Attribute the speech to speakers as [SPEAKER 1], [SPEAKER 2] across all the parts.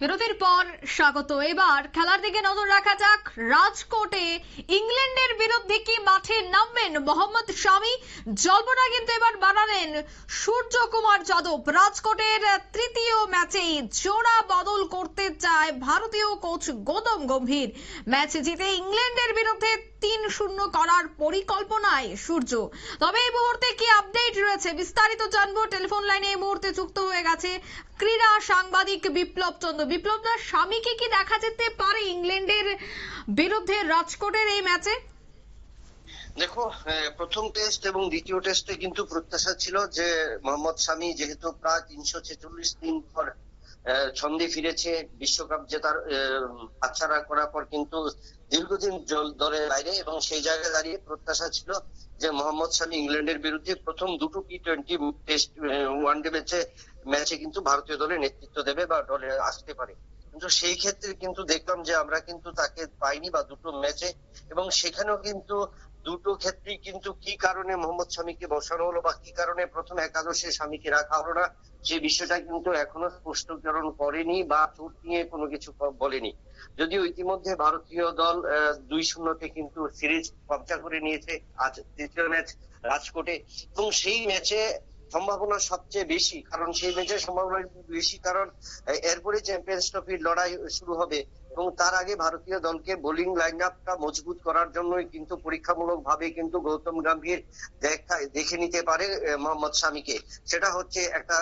[SPEAKER 1] বিরতির পর স্বাগত। এবার খেলার দিকে নজর রাখা যাক। রাজকোটে ইংল্যান্ডের বিরুদ্ধে কি মাঠে নামবেন মোহাম্মদ শামি? জল্পনা কিন্তু এবার বানালেন সূর্য কুমার যাদব। রাজকোটের তৃতীয় ম্যাচেই জোড়া বদল করতে চায় ভারতীয় কোচ গৌতম গম্ভীর। ম্যাচ জিতে ইংল্যান্ডের বিরুদ্ধে তিন শূন্য করার পরিকল্পনায় সূর্য। তবে এই মুহূর্তে কি আপডেট রয়েছে? বিস্তারিত জানব। টেলিফোন লাইনে এই মুহূর্তে যুক্ত হয়ে গেছে ক্রীড়া সাংবাদিক বিপ্লব চন্দ্র। বিপ্লব দাস স্বামীকে কি দেখা যেতে পারে ইংল্যান্ডের বিরুদ্ধে রাজকোটের এই ম্যাচে?
[SPEAKER 2] দেখো প্রথম টেস্ট এবং দ্বিতীয় টেস্টে কিন্তু প্রত্যাশা ছিল যে মোহাম্মদ শামি যেহেতু প্রায় তিনশো ছেচল্লিশ দিন পর ছন্দে ফিরেছে বিশ্বকাপ জেতার হাতছাড়া করার পর কিন্তু দীর্ঘদিন দলের বাইরে এবং সেই জায়গায় দাঁড়িয়ে প্রত্যাশা ছিল যে মোহাম্মদ শামি ইংল্যান্ডের বিরুদ্ধে প্রথম দুটো T twenty test one day ম্যাচে ম্যাচে কিন্তু ভারতীয় দলে নেতৃত্ব দেবে বা দলে আসতে পারে। কিন্তু সেই ক্ষেত্রে কিন্তু দেখলাম যে আমরা কিন্তু তাকে পাইনি বা দুটো ম্যাচে এবং সেখানেও কিন্তু দুটো ক্ষেত্রেই কিন্তু কি কারণে মোহাম্মদ শামীকে বসানো হলো বা কি কারণে প্রথম একাদশে স্বামীকে রাখা হলো না যে বিষয়টা কিন্তু এখনও স্পষ্টীকরণ করেনি বা চোট নিয়ে কোনো কিছু বলেনি। যদিও ইতিমধ্যে ভারতীয় দল দুই শূন্যতে কিন্তু সিরিজ কবজা করে নিয়েছে আজ তৃতীয় ম্যাচ রাজকোটে। এবং সেই ম্যাচে সম্ভাবনা সবচেয়ে বেশি, কারণ সেই ম্যাচের সম্ভাবনা বেশি, কারণ এরপরে চ্যাম্পিয়ন্স ট্রফির লড়াই শুরু হবে। এবং তার আগে ভারতীয় দলকে বোলিং লাইন আপটা মজবুত করার জন্যই কিন্তু পরীক্ষামূলক ভাবে কিন্তু গৌতম গম্ভীর দেখা নিতে পারে মোহাম্মদ শামীকে। সেটা হচ্ছে একটা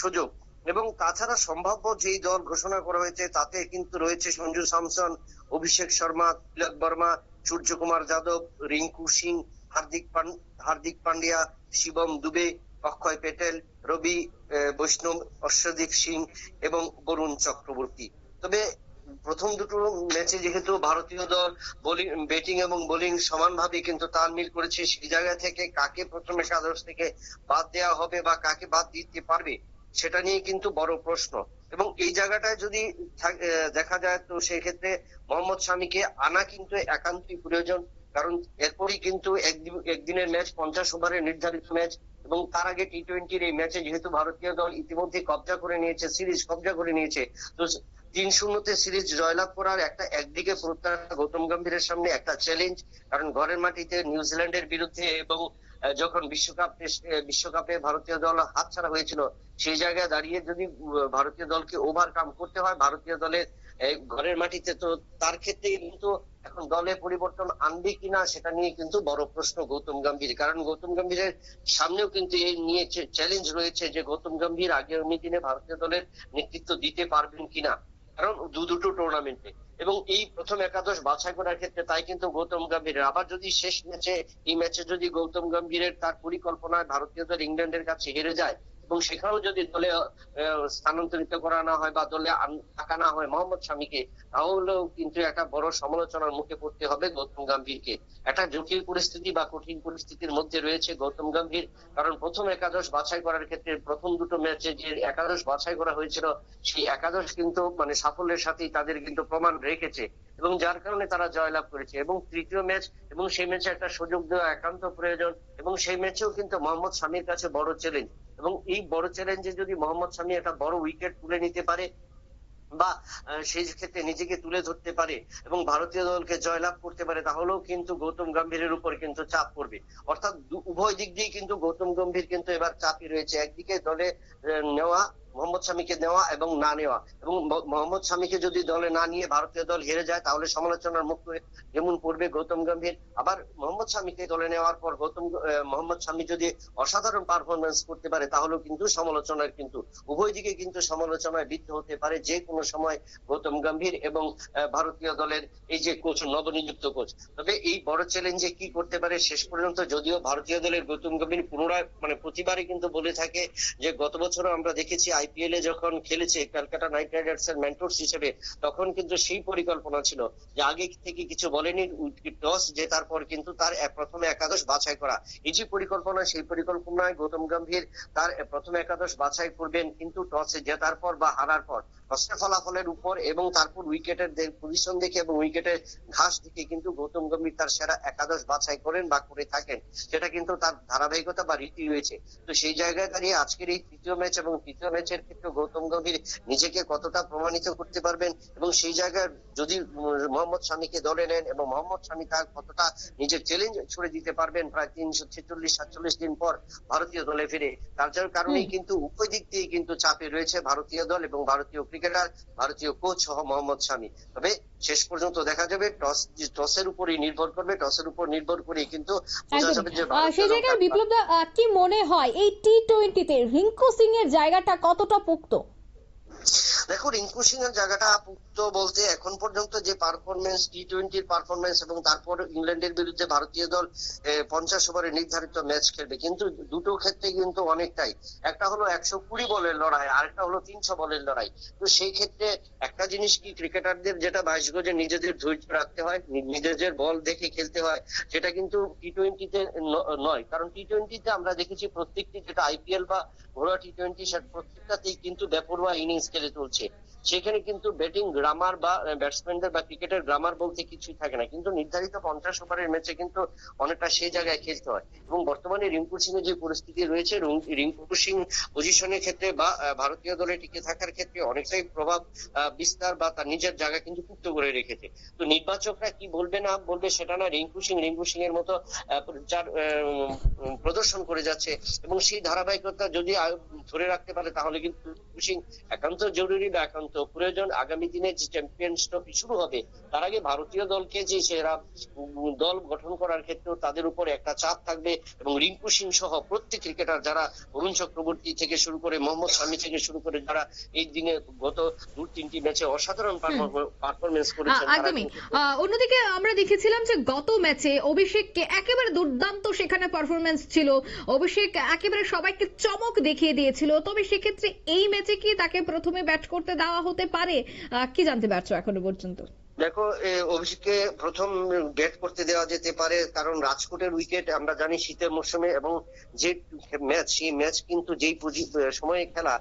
[SPEAKER 2] সুযোগ। এবং তাছাড়া সম্ভাব্য যেই দল ঘোষণা করা হয়েছে, তাতে কিন্তু রয়েছে সঞ্জু স্যামসন, অভিষেক শর্মা, তিলক বর্মা, সূর্যকুমার যাদব, রিঙ্কু সিং, হার্দিক হার্দিক পান্ডিয়া, শিবম দুবে, অক্ষয় পেটেল, রবি বৈষ্ণব, অশ্বদীপ সিং এবং বরুণ চক্রবর্তী। তবে প্রথম দুটো ম্যাচে যেহেতু ভারতীয় দল বোলিং, ব্যাটিং এবং বোলিং সমানভাবে কিন্তু তাল মিল করেছে, সেই জায়গা থেকে কাকে প্রথম একাদশ থেকে বাদ দেওয়া হবে বা কাকে বাদ দিতে পারবে, সেটা নিয়ে কিন্তু বড় প্রশ্ন। এবং এই জায়গাটায় যদি দেখা যায় তো সেই ক্ষেত্রে মোহাম্মদ শামীকে আনা কিন্তু একান্তই প্রয়োজন, কারণ এরপরই কিন্তু একদিন- একদিনের ম্যাচ, পঞ্চাশ ওভারের নির্ধারিত ম্যাচ এবং তার আগে টি টোয়েন্টির এই ম্যাচে যেহেতু ভারতীয় দল ইতিমধ্যে কবজা করে নিয়েছে, সিরিজ কবজা করে নিয়েছে, তো তিন শূন্যতে সিরিজ জয়লাভ করার একটা একদিকে প্রত্যাশা গৌতম গম্ভীরের সামনে একটা চ্যালেঞ্জ কারণ ঘরের মাটিতে নিউজিল্যান্ডের বিরুদ্ধে এবং যখন বিশ্বকাপ বিশ্বকাপে ভারতীয় দল হাতছাড়া হয়েছিল, সেই জায়গায় দাঁড়িয়ে যদি ভারতীয় দলকে ওভারকাম করতে হয়, ভারতীয় দলের ঘরের মাটিতে তো তার ক্ষেত্রে কিন্তু এখন দলে পরিবর্তন আনবে কিনা সেটা নিয়ে কিন্তু বড় প্রশ্ন গৌতম গম্ভীর। কারণ গৌতম গম্ভীরের সামনেও কিন্তু এই নিয়ে চ্যালেঞ্জ রয়েছে যে গৌতম গম্ভীর আগামী দিনে ভারতীয় দলের নেতৃত্ব দিতে পারবেন কিনা। কারণ দু দুটো টুর্নামেন্টে এবং এই প্রথম একাদশ বাছাই করার ক্ষেত্রে তাই কিন্তু গৌতম গম্ভীরের। আবার যদি শেষ ম্যাচে এই ম্যাচে যদি গৌতম গম্ভীরের তার পরিকল্পনায় ভারতীয়দের ইংল্যান্ডের কাছে হেরে যায় এবং সেখানেও যদি দলে স্থানান্তরিত করা না হয় বা দলে আন- থাকা না হয় মোহাম্মদ শামীকে, তাহলেও কিন্তু একটা বড় সমালোচনার মুখে পড়তে হবে গৌতম গম্ভীরকে। একটা জটিল পরিস্থিতি বা কঠিন পরিস্থিতির মধ্যে রয়েছে গৌতম গম্ভীর। কারণ প্রথম একাদশ বাছাই করার ক্ষেত্রে প্রথম দুটো ম্যাচে যে একাদশ বাছাই করা হয়েছিল, সেই একাদশ কিন্তু মানে সাফল্যের সাথেই তাদের কিন্তু প্রমাণ রেখেছে। এবং যার কারণে তারা জয়লাভ করেছে। এবং তৃতীয় ম্যাচ এবং সেই ম্যাচে একটা সুযোগ দেওয়া একান্ত প্রয়োজন। এবং সেই ম্যাচেও কিন্তু মোহাম্মদ শামীর কাছে বড় চ্যালেঞ্জ এবং এই বড় চ্যালেঞ্জে যদি মোহাম্মদ সামি একটা বড় উইকেট তুলে নিতে পারে, বা সেই ক্ষেত্রে নিজেকে তুলে ধরতে পারে এবং ভারতীয় দলকে জয়লাভ করতে পারে, তাহলেও কিন্তু গৌতম গম্ভীরের উপর কিন্তু চাপ পড়বে। অর্থাৎ উভয় দিক দিয়ে কিন্তু গৌতম গম্ভীর কিন্তু এবার চাপই রয়েছে। একদিকে দলে নেওয়া মোহাম্মদ শামীকে নেওয়া এবং না নেওয়া। এবং মোহাম্মদ শামীকে যদি দলে না নিয়ে ভারতীয় দল হেরে যায়, তাহলে সমালোচনার মুখে যেমন পড়বে গৌতম গম্ভীর। আবার মোহাম্মদ শামীকে দলে নেওয়ার পর গৌতম মোহাম্মদ শামী যদি অসাধারণ পারফরমেন্স করতে পারে, তাহলেও কিন্তু সমালোচনার কিন্তু, উভয় দিকে কিন্তু সমালোচনায় বিদ্ধ হতে পারে যে কোনো সময় গৌতম গম্ভীর এবং ভারতীয় দলের এই যে কোচ, নবনিযুক্ত কোচ। তবে এই বড় চ্যালেঞ্জে কি করতে পারে শেষ পর্যন্ত, যদিও ভারতীয় দলের গৌতম গম্ভীর পুনরায় মানে প্রতিবারই কিন্তু বলে থাকে যে, গত বছরও আমরা দেখেছি আইপিএল এ যখন খেলেছে ক্যালকাটা নাইট রাইডার্স এর মেন্টরস হিসেবে, তখন কিন্তু সেই পরিকল্পনা ছিল যে আগে থেকে কিছু বলেনি টস, যে তারপর কিন্তু তার প্রথমে একাদশ বাছাই করা। এই যে পরিকল্পনা, সেই পরিকল্পনায় গৌতম গম্ভীর তার প্রথম একাদশ বাছাই করবেন কিন্তু টসে জেতার পর বা হারার পর। টসের ফলাফলের উপর এবং তারপর উইকেটের পজিশন দেখে এবং উইকেটের ঘাস দেখে কিন্তু গৌতম গম্ভীর তার সেরা একাদশ বাছাই করেন বা করে থাকেন। সেটা কিন্তু তার ধারাবাহিকতা বা রীতি রয়েছে। তো সেই জায়গায় দাঁড়িয়ে আজকের এই তৃতীয় ম্যাচ এবং তৃতীয় ম্যাচের ক্ষেত্রে গৌতম গম্ভীর নিজেকে কতটা প্রমাণিত করতে পারবেন এবং সেই জায়গায় যদি মোহাম্মদ শামীকে দলে নেন এবং মোহাম্মদ শামী তার কতটা নিজের চ্যালেঞ্জ ছুড়ে দিতে পারবেন প্রায় তিনশো ছেচল্লিশ সাতচল্লিশ দিন পর ভারতীয় দলে ফিরে। তার কারণেই কিন্তু উভয় দিক দিয়ে কিন্তু চাপে রয়েছে ভারতীয় দল এবং ভারতীয় ক্রিকেটার ভারতীয় কোচ সহ মোহাম্মদ শামী। তবে শেষ পর্যন্ত দেখা যাবে টস টসের উপরই নির্ভর করবে টসের উপর নির্ভর করেই কিন্তু
[SPEAKER 3] সেই জায়গায় বিপ্লব দা কি মনে হয়? এই টি টোয়েন্টিতে রিঙ্কু সিং এর জায়গাটা কতটা পোক্ত?
[SPEAKER 2] দেখো রিঙ্কু সিং এর জায়গাটা পুক্ত বলতে এখন পর্যন্ত যে পারফরমেন্স টি টোয়েন্টির পারফরমেন্স এবং তারপর ইংল্যান্ডের বিরুদ্ধে ভারতীয় দল পঞ্চাশ ওভারে নির্ধারিত ম্যাচ খেলবে। কিন্তু দুটো ক্ষেত্রে কিন্তু অনেকটাই। একটা হলো একশো কুড়ি বলের লড়াই, আরেকটা হলো তিনশো বলের লড়াই। তো সেই ক্ষেত্রে একটা জিনিস কি, ক্রিকেটারদের যেটা বাইশ গজে নিজেদের ধৈর্য রাখতে হয় নিজেদের বল দেখে খেলতে হয়, সেটা কিন্তু টি টোয়েন্টিতে নয়। কারণ টি টোয়েন্টিতে আমরা দেখেছি প্রত্যেকটি, যেটা আইপিএল বা ঘোড়া টি টোয়েন্টি সেট প্রত্যেকটাতেই কিন্তু বেপরোয়া ইনিংস খেলে তুলছে সেখানে কিন্তু ব্যাটিং গ্রামার বা ব্যাটসম্যানদের বা ক্রিকেটের গ্রামার বলতে কিছুই থাকে না। কিন্তু নির্ধারিত পঞ্চাশ ওভারের ম্যাচে কিন্তু অনেকটা সেই জায়গায় খেলতে হয়। এবং বর্তমানে রিঙ্কু সিং এর যে পরিস্থিতি রয়েছে রিঙ্কু সিং পজিশনের ক্ষেত্রে বা ভারতীয় দলে টিকে থাকার ক্ষেত্রে অনেকটাই প্রভাব বিস্তার বা তার নিজের জায়গা কিন্তু পুক্ত করে রেখেছে। তো নির্বাচকরা কি বলবে না বলবে সেটা না, রিঙ্কু সিং রিঙ্কু সিং এর মতো যার প্রদর্শন করে যাচ্ছে। এবং সেই ধারাবাহিকতা যদি ধরে রাখতে পারে, তাহলে কিন্তু রিঙ্কু সিং একান্ত জরুরি বা একান্ত প্রয়োজন আগামী দিনে যে চ্যাম্পিয়ন্স ট্রফি শুরু হবে তার আগে ভারতীয় দলকে যে সেরা দল গঠন করার ক্ষেত্রেও তাদের উপরে একটা চাপ থাকবে এবং রিঙ্কু সিং সহ প্রত্যেক ক্রিকেটার যারা অরুণ চক্রবর্তী থেকে শুরু করে মোহাম্মদ শামী থেকে শুরু করে যারা এই দিনে গত দু তিনটি ম্যাচে অসাধারণ পারফরমেন্স করেছেন
[SPEAKER 1] একদমই। অন্যদিকে আমরা দেখেছিলাম যে গত ম্যাচে অভিষেককে একেবারে দুর্দান্ত সেখানে পারফরমেন্স ছিল। অভিষেক একেবারে সবাইকে চমক দেখিয়ে দিয়েছিল। তবে সেক্ষেত্রে এই ম্যাচে কি তাকে প্রথমে ব্যাট করতে দেওয়া হতে পারে? কি জানতে পারছ এখনও পর্যন্ত?
[SPEAKER 2] দেখো অভিষেককে প্রথম ব্যাট করতে দেওয়া যেতে পারে কারণ রাজকোটের উইকেট, আমরা জানি শীতের মৌসুমে এবং যে ম্যাচ, সেই ম্যাচ কিন্তু যেই সময়ে খেলা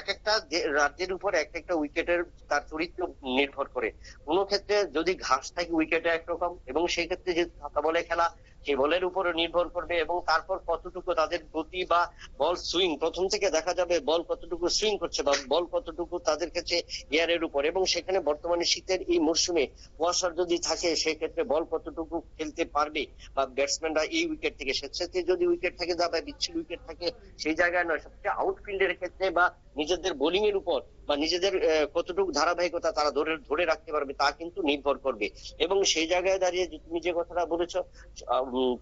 [SPEAKER 2] এক একটা রাজ্যের উপর এক একটা উইকেটের তার চরিত্র নির্ভর করে। কোনো ক্ষেত্রে যদি ঘাস থাকে, উইকেটে একরকম এবং সেই ক্ষেত্রে যে বলে খেলা সেই বলের উপরে নির্ভর করবে এবং তারপর কতটুকু তাদের গতি বা বল সুইং প্রথম থেকে দেখা যাবে বল কতটুকু সুইং করছে বা বল কতটুকু তাদের কাছে এয়ারের উপর। এবং সেখানে বর্তমানে শীতের এই মরশুমে কুয়াশার যদি থাকে, সেক্ষেত্রে বল কতটুকু খেলতে পারবে বা ব্যাটসম্যানরা এই উইকেট থেকে সেক্ষেত্রে যদি উইকেট থাকে যা বা বিচ্ছিন্ন উইকেট থাকে, সেই জায়গায় নয়, সবচেয়ে আউটফিল্ডের ক্ষেত্রে বা নিজেদের বোলিং এর উপর বা নিজেদের কতটুকু ধারাবাহিকতা তারা ধরে ধরে রাখতে পারবে তা কিন্তু নির্ভর করবে। এবং সেই জায়গায় দাঁড়িয়ে তুমি যে কথাটা বলেছ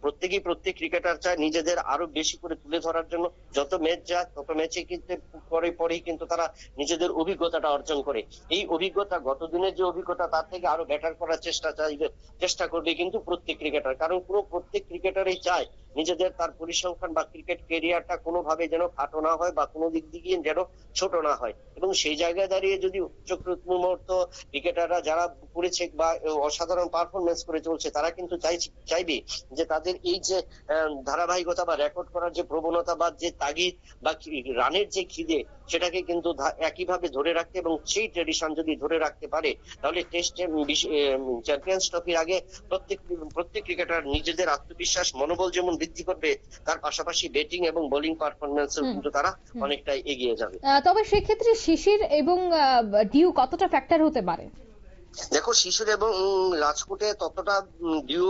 [SPEAKER 2] প্রত্যেকেই প্রত্যেক ক্রিকেটার চায় নিজেদের আরও বেশি করে তুলে ধরার জন্য। যত ম্যাচ যায় তত ম্যাচে কিন্তু পরে, পরেই কিন্তু তারা নিজেদের অভিজ্ঞতাটা অর্জন করে। এই অভিজ্ঞতা, গত দিনের যে অভিজ্ঞতা, তার থেকে আরও বেটার করার চেষ্টা চাইবে, চেষ্টা করবে কিন্তু প্রত্যেক ক্রিকেটার কারণ পুরো প্রত্যেক ক্রিকেটারই চায় নিজেদের তার পরিসংখ্যান বা ক্রিকেট কেরিয়ারটা কোনোভাবে যেন খাটো না হয় বা কোনো দিক দিয়ে যেন ছোট না হয়। এবং সেই জায়গায় দাঁড়িয়ে যদি উচ্চক্রমর্ত ক্রিকেটাররা যারা করেছে বা অসাধারণ পারফরমেন্স করে চলছে তারা কিন্তু চাইবে যে তাদের এই যে ধারাবাহিকতা বা রেকর্ড করার যে প্রবণতা বা যে তাগিদ বা রানের যে খিদে সেটাকে কিন্তু একইভাবে ধরে রাখতে এবং সেই ট্রেডিশন যদি ধরে রাখতে পারে তাহলে টেস্ট চ্যাম্পিয়ন্স ট্রফির আগে প্রত্যেক প্রত্যেক ক্রিকেটার নিজেদের আত্মবিশ্বাস মনোবল যেমন বৃদ্ধি করবে তার পাশাপাশি ব্যাটিং এবং বোলিং পারফরমেন্সেও কিন্তু তারা অনেকটাই এগিয়ে যাবে।
[SPEAKER 3] তবে সেক্ষেত্রে শিশির এবং ডিউ কতটা ফ্যাক্টর হতে পারে?
[SPEAKER 2] দেখো, শিশুর এবং রাজকোটে ততটা ডিউ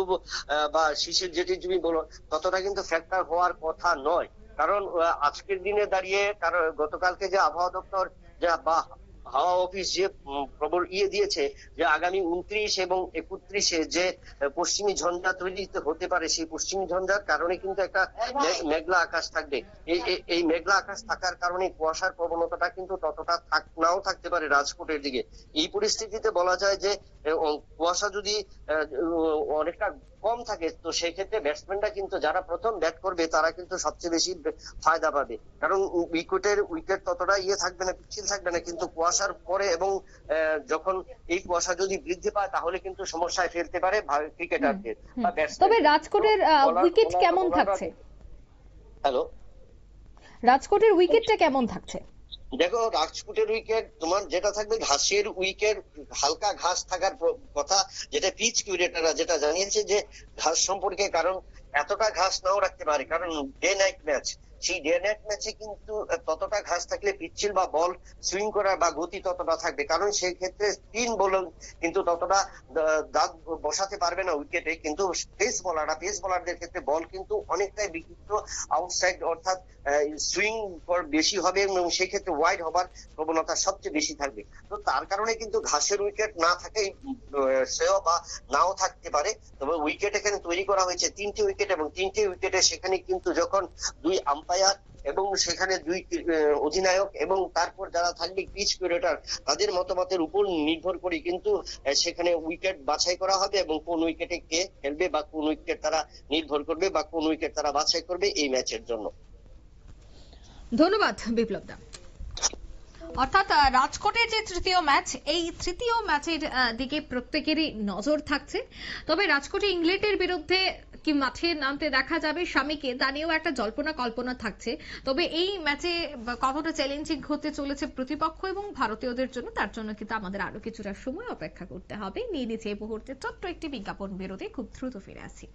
[SPEAKER 2] বা শিশির যেটি তুমি বলো, ততটা কিন্তু ফ্যাক্টর হওয়ার কথা নয়। কারণ আজকের দিনে দাঁড়িয়ে, কারণ গতকালকে যে আবহাওয়া দপ্তর, যা বা হাওয়া অফিস যে খবর ইয়ে দিয়েছে যে আগামী উনত্রিশ এবং একত্রিশে যে পশ্চিমী ঝঞ্ঝা তৈরি হতে পারে সেই পশ্চিমী ঝঞ্ঝার কারণে কিন্তু একটা মে- মেঘলা আকাশ থাকবে। এই মেঘলা আকাশ থাকার কারণে কুয়াশার প্রবণতাটা কিন্তু ততটা থাক নাও থাকতে পারে রাজকোটের দিকে। এই পরিস্থিতিতে বলা যায় যে কুয়াশা যদি অনেকটা কম থাকে তো সেই ক্ষেত্রে ব্যাটসম্যানরা কিন্তু যারা প্রথম ব্যাট করবে তারা কিন্তু সবচেয়ে বেশি ফায়দা পাবে। কারণ উইকেটের উইকেট ততটা ইয়ে থাকবে না পিচ্ছিল থাকবে না কিন্তু কুয়াশার পরে এবং যখন এই কুয়াশা যদি বৃদ্ধি পায় তাহলে কিন্তু সমস্যায় ফেলতে পারে ক্রিকেটারদের
[SPEAKER 3] তবে রাজকোটের উইকেট কেমন থাকছে?
[SPEAKER 2] হ্যালো?
[SPEAKER 3] রাজকোটের উইকেটটা কেমন থাকছে?
[SPEAKER 2] দেখো রাজপুটের উইকেট তোমার যেটা থাকবে, ঘাসের উইকেট হালকা ঘাস থাকার কথা, যেটা পিচ কিউরেটাররা যেটা জানিয়েছে যে, ঘাস সম্পর্কে কারণ, এতটা ঘাস নাও রাখতে পারে, কারণ ডে নাইট ম্যাচ সেই ডে নাইট ম্যাচে কিন্তু ততটা ঘাস থাকলে পিচ্ছিল বা বল সুইং করার বা গতি ততটা থাকবে। কারণ সেই ক্ষেত্রে স্পিন বোলার কিন্তু ততটা দাগ বসাতে পারবে না উইকেটে কিন্তু পেস বলাররা পেস বোলারদের ক্ষেত্রে বল কিন্তু অনেকটাই বিক্ষিপ্ত আউটসাইড অর্থাৎ সুইং বেশি হবে এবং সেই ক্ষেত্রে ওয়াইড হবার প্রবণতা সবচেয়ে বেশি থাকবে। তো তার কারণে কিন্তু ঘাসের উইকেট না আহ, শ্রেয় বা নাও থাকতে পারে। তবে উইকেট এখানে তৈরি করা হয়েছে তিনটি উইকেট এবং তিনটে উইকেটে সেখানে কিন্তু যখন দুই আম্পায়ার এবং সেখানে দুই অধিনায়ক এবং তারপর যারা থাকবে পিচ কিউরেটার তাদের মতামতের উপর নির্ভর করে কিন্তু সেখানে উইকেট বাছাই করা হবে এবং কোন উইকেটে কে খেলবে বা কোন উইকেট তারা নির্ভর করবে বা কোন উইকেট তারা বাছাই করবে এই ম্যাচের জন্য।
[SPEAKER 1] ধন্যবাদ, বিপ্লব দা। অর্থাৎ রাজকোটের যে তৃতীয় ম্যাচ, এই তৃতীয় ম্যাচের দিকে প্রত্যেকেরই নজর থাকছে। তবে রাজকোটে ইংল্যান্ডের বিরুদ্ধে কি মাঠে নামতে দেখা যাবে স্বামীকে, তা নিয়েও একটা জল্পনা কল্পনা থাকছে। তবে এই ম্যাচে কতটা চ্যালেঞ্জিং হতে চলেছে প্রতিপক্ষ এবং ভারতীয়দের জন্য, তার জন্য কিন্তু আমাদের আরও কিছুটা সময় অপেক্ষা করতে হবে। নিয়ে নিচে এই মুহূর্তে ছোট্ট একটি বিজ্ঞাপন বিরতি, খুব দ্রুত ফিরে আসি।